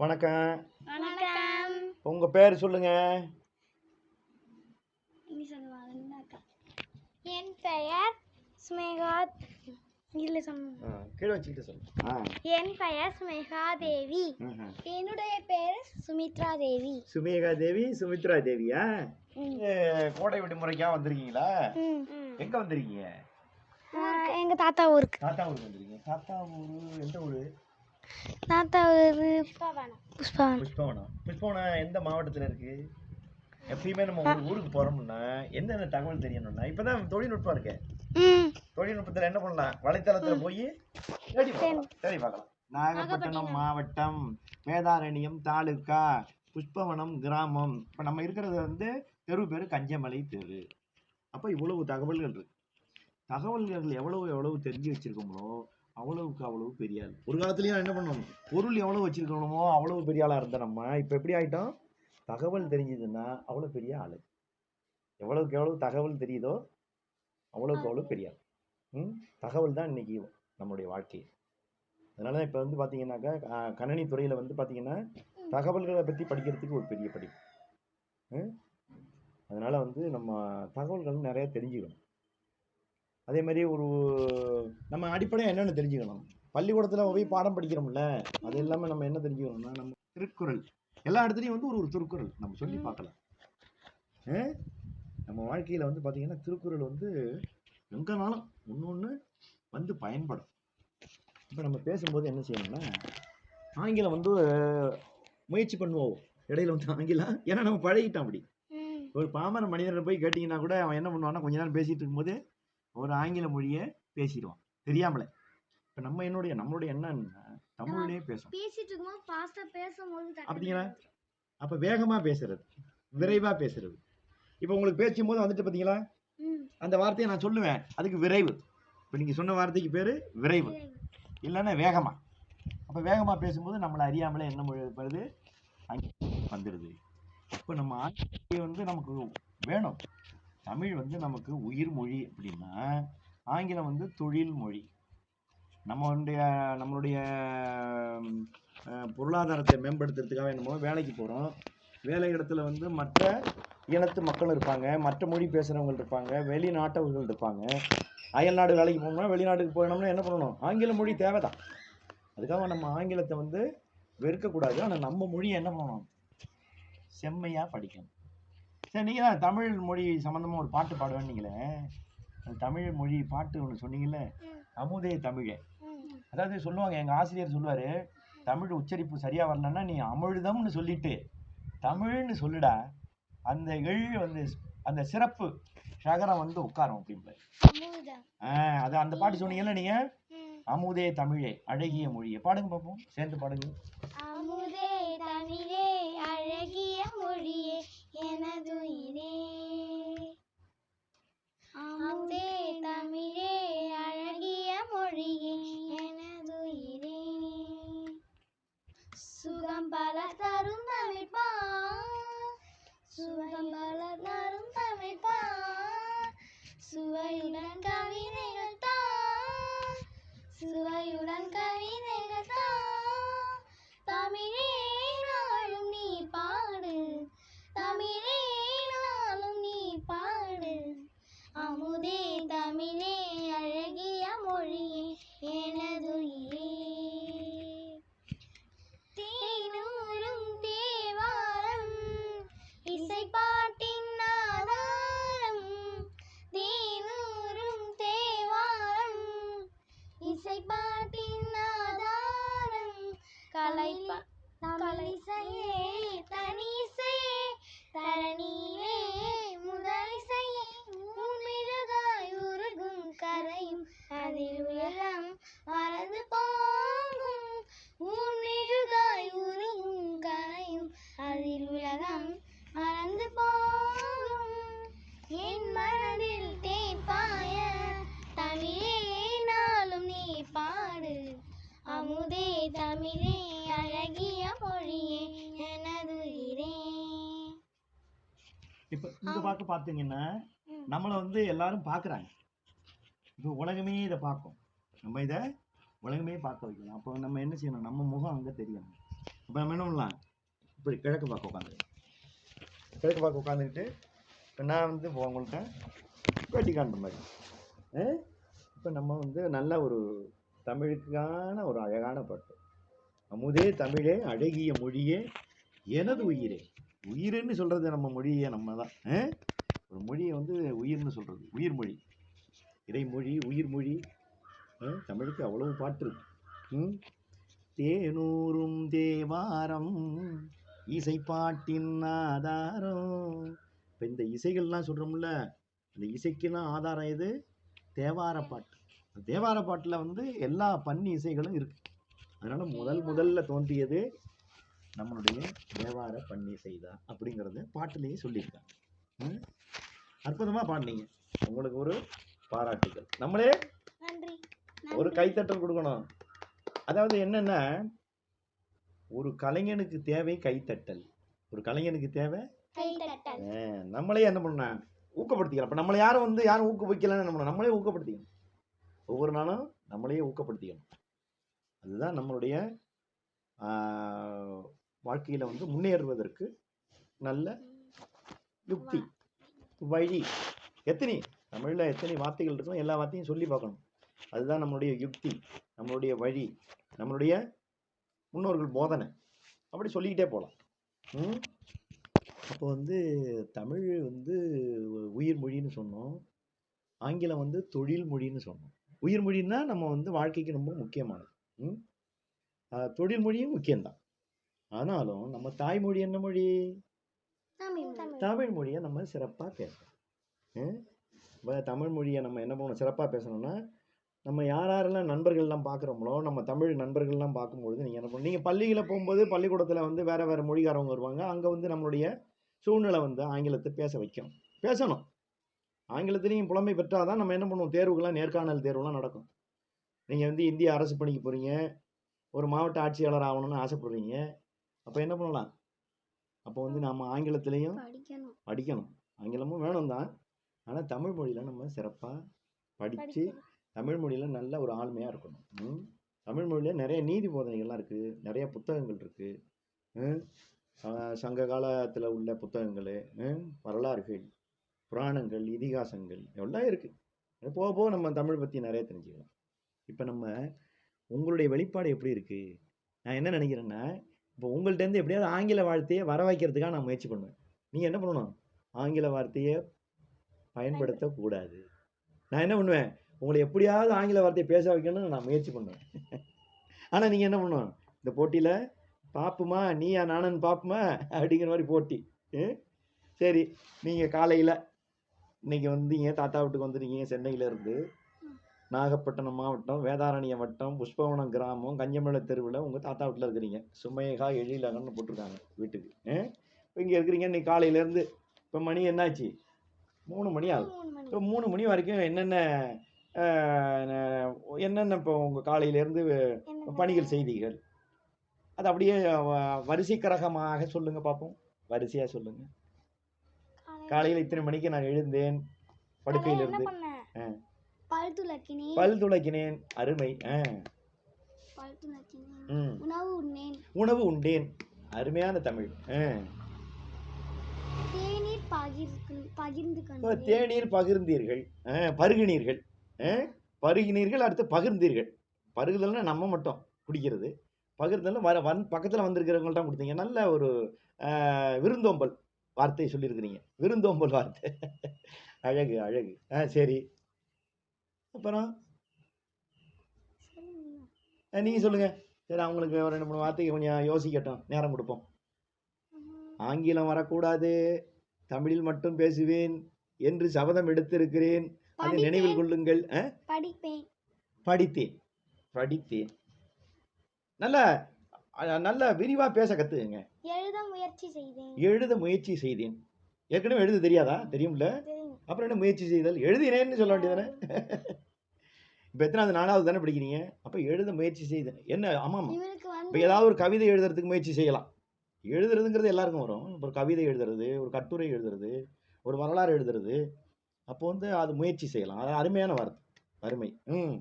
வணக்கம். வணக்கம். உங்க பேர் சொல்லுங்க. என் பெயர் ஸ்மேகாத் இல்லை கீழே வச்சுக்கிட்டு என் பெயர் ஸ்மேகா தேவி. என்னுடைய பேர் சுமித்ரா தேவி. சுமேகா தேவி சுமித்ரா தேவியா? கோடை விடுமுறைக்கா வந்திருக்கீங்களா. எங்க வந்திருக்கீங்க? எங்க தாத்தா ஊருக்கு. தாத்தா ஊருக்கு வந்திருக்கீங்க. தாத்தா ஊரு எந்த ஊரு? தாத்தா ஊரு புஷ்பவனம். புஷ்பவனம். புஷ்பவனம். புஷ்பவனம் எந்த மாவட்டத்துல இருக்கு? எப்பயுமே நம்ம ஒரு ஊருக்கு போறோம்னா என்னென்ன தகவல் தெரியணும்னா இப்பதான் தொழில்நுட்பம் இருக்கு. ம். தொழில்நுட்பத்துல என்ன பண்ணலாம்? வலைத்தளத்துல போய் தேடி பார்க்கலாம். தேடி. பார்க்கலாம். நாகப்பட்டினம் மாவட்டம் வேதாரண்யம் தாலுக்கா புஷ்பவனம் கிராமம். இப்ப நம்ம இருக்கிறது வந்து தெரு பேரு கஞ்சமலை தெரு. அப்ப இவ்வளவு தகவல்கள் இருக்கு. தகவல்கள் எவ்வளவு எவ்வளவு தெரிஞ்சு வச்சிருக்கோமோ அவ்வளவுக்கு அவ்வளவு பெரிய ஆள். ஒரு காலத்துலயும் என்ன பண்ணணும்? பொருள் எவ்வளவு வச்சிருக்கணுமோ அவ்வளவு பெரிய ஆளா இருந்த நம்ம இப்ப எப்படி ஆயிட்டோம்? தகவல் தெரிஞ்சதுன்னா அவ்வளவு பெரிய ஆளு. எவ்வளவுக்கு எவ்வளவு தகவல் தெரியுதோ அவ்வளவுக்கு அவ்வளவு பெரிய ஆள். ம்? தகவல் தான் இன்னைக்கு நம்மளுடைய வாழ்க்கை. அதனால தான் இப்போ வந்து பார்த்தீங்கன்னாக்கா கணனி கணினி துறையில் வந்து பார்த்தீங்கன்னா தகவல்களை பற்றி படிக்கிறதுக்கு ஒரு பெரிய படிப்பு. அதனால் அதனால வந்து நம்ம தகவல்கள் நிறைய தெரிஞ்சுக்கணும். அதே மாதிரி ஒரு நம்ம அடிப்படையாக என்னென்ன தெரிஞ்சுக்கணும். பள்ளிக்கூடத்தில் போய் பாடம் படிக்கிறோம்ல அது இல்லாமல் நம்ம என்ன தெரிஞ்சுக்கணும்னா நம்ம திருக்குறள். எல்லா இடத்துலையும் வந்து ஒரு ஒரு திருக்குறள் நம்ம சொல்லி பார்க்கலாம்? நம்ம வாழ்க்கையில் வந்து பார்த்தீங்கன்னா திருக்குறள் வந்து எங்கனாலும் ஒன்று ஒன்று வந்து பயன்படும். இப்போ நம்ம பேசும்போது என்ன செய்யணும்னா ஆங்கிலம் வந்து முயற்சி பண்ணுவோம். இடையில வந்து ஆங்கிலம் ஏன்னா நம்ம பழகிட்டோம் அப்படி. ஒரு பாமர மனிதரை போய் கேட்டிங்கன்னா கூட அவன் என்ன பண்ணுவான்னா கொஞ்ச நேரம் பேசிட்டு இருக்கும்போது ஒரு ஆங்கில மொழியை பேசிடுவான் தெரியாமலே. இப்போ நம்ம என்னுடைய நம்மளுடைய என்னன்னா தமிழ்லயே பேசணும் பேசிட்டு இருக்கும்போது பேசும்போது அப்படிங்களா? அப்போ வேகமாக பேசுறது. விரைவாக பேசுறது. இப்போ உங்களுக்கு பேசும்போது வந்துட்டு பார்த்தீங்களா அந்த வார்த்தையை நான் சொல்லுவேன். அதுக்கு விரைவு. இப்போ நீங்கள் சொன்ன வார்த்தைக்கு பேர் விரைவு. இல்லைன்னா வேகமாக அப்போ வேகமாக பேசும்போது நம்மளை அறியாமலே என்ன மொழி வருது? அங்கே வந்துடுது இப்போ நம்ம ஆங்கிலம் வந்து நமக்கு வேணும். தமிழ் வந்து நமக்கு உயிர் மொழி அப்படின்னா ஆங்கிலம் வந்து தொழில் மொழி. நம்மளுடைய நம்மளுடைய பொருளாதாரத்தை மேம்படுத்துறதுக்காக என்னமோ வேலைக்கு போகிறோம் வேலை இடத்துல வந்து மற்ற இனத்து மக்கள் இருப்பாங்க. மற்ற மொழி பேசுகிறவங்க இருப்பாங்க. வெளிநாட்டவர்கள் இருப்பாங்க. அயல்நாடு வேலைக்கு போகணும்னா வெளிநாட்டுக்கு போகணும்னா என்ன பண்ணணும்? ஆங்கில மொழி தேவைதான். அதுக்காக நம்ம ஆங்கிலத்தை வந்து வெறுக்கக்கூடாது. ஆனால் நம்ம மொழியை என்ன பண்ணணும்? செம்மையாக படிக்கணும். சரி நீங்கள் தான் தமிழ் மொழி சம்மந்தமாக ஒரு பாட்டு பாடுவேன்னீங்களே அந்த தமிழ் மொழி பாட்டு ஒன்று சொன்னீங்கல்ல அமுதே தமிழே. அதாவது சொல்லுவாங்க எங்கள் ஆசிரியர் சொல்லுவார் தமிழ் உச்சரிப்பு சரியாக வரலன்னா நீ அமிழ்தம்னு சொல்லிட்டு தமிழ்னு சொல்லுடா. அந்த எள் வந்து அந்த சிறப்பு சகரம் வந்து உட்காரும் அப்படிம்பாரு ஆ அது அந்த பாட்டு சொன்னீங்கல்ல நீங்கள் அமுதே தமிழே அழகிய மொழியை. பாடுங்க பார்ப்போம் சேர்ந்து பாடுங்க. எனதுயிரே அமுதே தமிழே அழகிய மொழியே எனது இரே இப்போ இந்த பாட்டு பார்த்தீங்கன்னா நம்மளை வந்து எல்லாரும் பார்க்குறாங்க இப்போ உலகமே இதை பார்க்கும். நம்ம இதை உலகமே பார்க்க வைக்கணும். அப்போ நம்ம என்ன செய்யணும்? நம்ம முகம் அங்கே தெரியணும். இப்போ நம்ம என்ன பண்ணலாம்? இப்படி கிழக்கு பார்க்க உட்காந்து கிழக்கு பார்க்க உட்காந்துக்கிட்டு இப்போ நான் வந்து உங்கள்கிட்ட பேட்டி காண்ற மாதிரி. இப்போ நம்ம வந்து நல்ல ஒரு தமிழுக்கான ஒரு அழகான பாட்டு. அமுதே தமிழே அழகிய மொழியே எனது உயிரே. உயிர்னு சொல்கிறது நம்ம மொழியை நம்ம தான் ஆ? ஒரு மொழியை வந்து உயிர்னு சொல்கிறது உயிர் மொழி இறைமொழி உயிர் மொழி ஆ? தமிழுக்கு அவ்வளவு பாட்டு இருக்கு. ம்? தேனூரும் தேவாரம் இசைப்பாட்டின் ஆதாரம். இப்போ இந்த இசைகள்லாம் சொல்கிறோம்ல இந்த இசைக்கெல்லாம் ஆதாரம் எது? தேவார பாட்டு. தேவார பாட்டில் வந்து எல்லா பன்னி இசைகளும் இருக்கு. அதனால முதல் முதல்ல தோன்றியது நம்மளுடைய தேவார பன்னி இசை தான் அப்படிங்கிறத பாட்டிலேயே சொல்லியிருக்காங்க. ம்? அற்புதமா பாடினீங்க. உங்களுக்கு ஒரு பாராட்டுகள் நம்மளே ஒரு கைத்தட்டல் கொடுக்கணும். அதாவது என்னன்னா ஒரு கலைஞனுக்கு தேவை கைத்தட்டல். ஒரு கலைஞனுக்கு தேவை நம்மளே என்ன பண்ணணும்? ஊக்கப்படுத்திக்கலாம். இப்போ நம்மளை யாரும் வந்து யாரும் ஊக்குவிக்கலன்னு நம்ம நம்மளே ஊக்கப்படுத்திக்கணும். ஒவ்வொரு நாளும் நம்மளையே ஊக்கப்படுத்திக்கணும். அதுதான் நம்மளுடைய வாழ்க்கையில் வந்து முன்னேறுவதற்கு நல்ல யுக்தி வழி. எத்தனை தமிழில் எத்தனை வார்த்தைகள் இருக்கணும் எல்லா வார்த்தையும் சொல்லி பார்க்கணும். அதுதான் நம்மளுடைய யுக்தி நம்மளுடைய வழி நம்மளுடைய முன்னோர்கள் போதனை. அப்படி சொல்லிக்கிட்டே போகலாம் அப்போ வந்து தமிழ் வந்து உயிர் மொழின்னு சொன்னோம். ஆங்கிலம் வந்து தொழில் மொழின்னு சொன்னோம். உயிர் மொழின்னா நம்ம வந்து வாழ்க்கைக்கு ரொம்ப முக்கியமானது. தொழில் மொழியும் முக்கியம்தான். ஆனாலும் நம்ம தாய்மொழி என்ன மொழி? தமிழ் மொழியை நம்ம சிறப்பாக பேசணும். ம்? இப்ப தமிழ் மொழியை நம்ம என்ன பண்ணணும்? சிறப்பாக பேசணும்னா நம்ம யார் யாரெல்லாம் நண்பர்கள்லாம் பார்க்குறோமோ நம்ம தமிழ் நண்பர்கள்லாம் பார்க்கும்பொழுது நீங்கள் என்ன பண்ணணும்? நீங்கள் பள்ளியில் போகும்போது பள்ளிக்கூடத்தில் வந்து வேறு வேறு மொழிக்காரவங்க வருவாங்க. அங்கே வந்து நம்மளுடைய சூழ்நிலை வந்து ஆங்கிலத்தை பேச வைக்கும் பேசணும். ஆங்கிலத்திலையும் புலமை பெற்றால் தான் நம்ம என்ன பண்ணுவோம்? தேர்வுகள்லாம் நேர்காணல் தேர்வுலாம் நடக்கும். நீங்கள் வந்து இந்திய அரசு பணிக்கு போகிறீங்க ஒரு மாவட்ட ஆட்சியாளர் ஆகணும்னு ஆசைப்படுறீங்க. அப்போ என்ன பண்ணலாம்? அப்போ வந்து நம்ம ஆங்கிலத்திலையும் படிக்கணும். ஆங்கிலமும் வேணும் தான். ஆனால் தமிழ் மொழியில் நம்ம சிறப்பாக படித்து. தமிழ் மொழியில் நல்ல ஒரு ஆளுமையாக இருக்கணும்? தமிழ் மொழியில் நிறைய நீதி போதனைகள்லாம் இருக்குது நிறைய புத்தகங்கள் இருக்குது சங்க காலத்தில் உள்ள புத்தகங்கள் வரலாறுகள். புராணங்கள் இதிகாசங்கள் எல்லாம் இருக்குது போக போக நம்ம தமிழ் பற்றி நிறைய தெரிஞ்சுக்கலாம். இப்போ நம்ம உங்களுடைய வெளிப்பாடு எப்படி இருக்குது நான் என்ன நினைக்கிறேன்னா இப்போ உங்கள்கிட்டருந்து எப்படியாவது ஆங்கில வார்த்தையை வர வைக்கிறதுக்காக நான் முயற்சி பண்ணுவேன். நீங்கள் என்ன பண்ணணும்? ஆங்கில வார்த்தையை பயன்படுத்தக்கூடாது நான் என்ன பண்ணுவேன்? உங்களை எப்படியாவது ஆங்கில வார்த்தையை பேச வைக்கணும்னு நான் முயற்சி பண்ணுவேன். ஆனால் நீங்கள் என்ன பண்ணணும்? இந்த போட்டியில் பாப்புமா நீயா நானன் பாப்புமா அப்படிங்கிற மாதிரி போட்டி. ம்? சரி நீங்கள் காலையில் இன்னைக்கு வந்தீங்க தாத்தா வீட்டுக்கு வந்துருக்கீங்க சென்னையில இருந்து நாகப்பட்டினம் மாவட்டம் வேதாரண்யம் வட்டம் புஷ்பவனம் கிராமம் கஞ்சமலை தெருவில் உங்கள் தாத்தா வீட்டில் இருக்கிறீங்க. சுமேகா எழிலகன்னு போட்டிருக்காங்க வீட்டுக்கு. இப்போ இங்கே இருக்கிறீங்க இன்னைக்கு காலையிலேருந்து. இப்போ மணி என்னாச்சு? மூணு மணி மணி இப்போ மூணு மணி வரைக்கும் என்னென்ன என்னென்ன இப்போ உங்கள் காலையிலேருந்து பணிகள் செய்தீர்கள்? அது அப்படியே வரிசை கரகமாக சொல்லுங்க பார்ப்போம் வரிசையாக சொல்லுங்க. காலையில இத்தனை மணிக்கு நான் எழுந்தேன். படுக்கையிலிருந்து பல் துலக்கினேன். பல் துளைக்கினேன் அருமை. உணவு உண்ணேன். உணவு உண்டேன். அருமையான தமிழ். தேநீர் பகிர்ந்து தேநீர் பகிர்ந்தீர்கள். பருகினீர்கள். பருகினீர்கள் அடுத்து பகிர்ந்தீர்கள். பருகுதல்னா நம்ம மட்டும் குடிக்கிறது. பகிர்ந்தல் வர வன் பக்கத்தில் வந்திருக்கிறவங்கள்ட்ட கொடுத்தீங்க. நல்ல ஒரு விருந்தோம்பல். வார்த்தை சொல்லியிருக்கிறீங்க. விருந்தோம்பல் வார்த்தை. அழகு அழகு. ஆ சரி. அப்புறம்? நீங்கள் சொல்லுங்கள் சரி அவங்களுக்கு ஒரு ரெண்டு மூணு வார்த்தைக்கு கொஞ்சம் யோசிக்கட்டும். நேரம் கொடுப்போம். ஆங்கிலம் வரக்கூடாது. தமிழில் மட்டும் பேசுவேன் என்று சபதம் எடுத்திருக்கிறேன். அதை நினைவில் கொள்ளுங்கள்? படிப்பேன். படித்தேன். படித்தேன். நல்ல நல்ல விரிவா பேச கத்துக்கங்க. எழுத முயற்சி செய்தேன். எழுத முயற்சி செய்தேன். ஏற்கனவே எழுத தெரியாதா? தெரியும்ல? தெரியும். அப்புறம் என்ன முயற்சி செய்தல்? எழுதினேன்னு சொல்ல வேண்டியதானே இப்போ எத்தனாவது நாலாவது தானே படிக்கிறீங்க? அப்போ எழுத முயற்சி செய்தேன் என்ன? ஆமாம் இப்போ ஏதாவது ஒரு கவிதை எழுதுறதுக்கு முயற்சி செய்யலாம். எழுதுறதுங்கிறது எல்லாருக்கும் வரும். இப்போ ஒரு கவிதை எழுதுறது ஒரு கட்டுரை எழுதுறது ஒரு வரலாறு எழுதுறது. அப்போ வந்து அது முயற்சி செய்யலாம். அது அருமையான வார்த்தை. அருமை. ம்.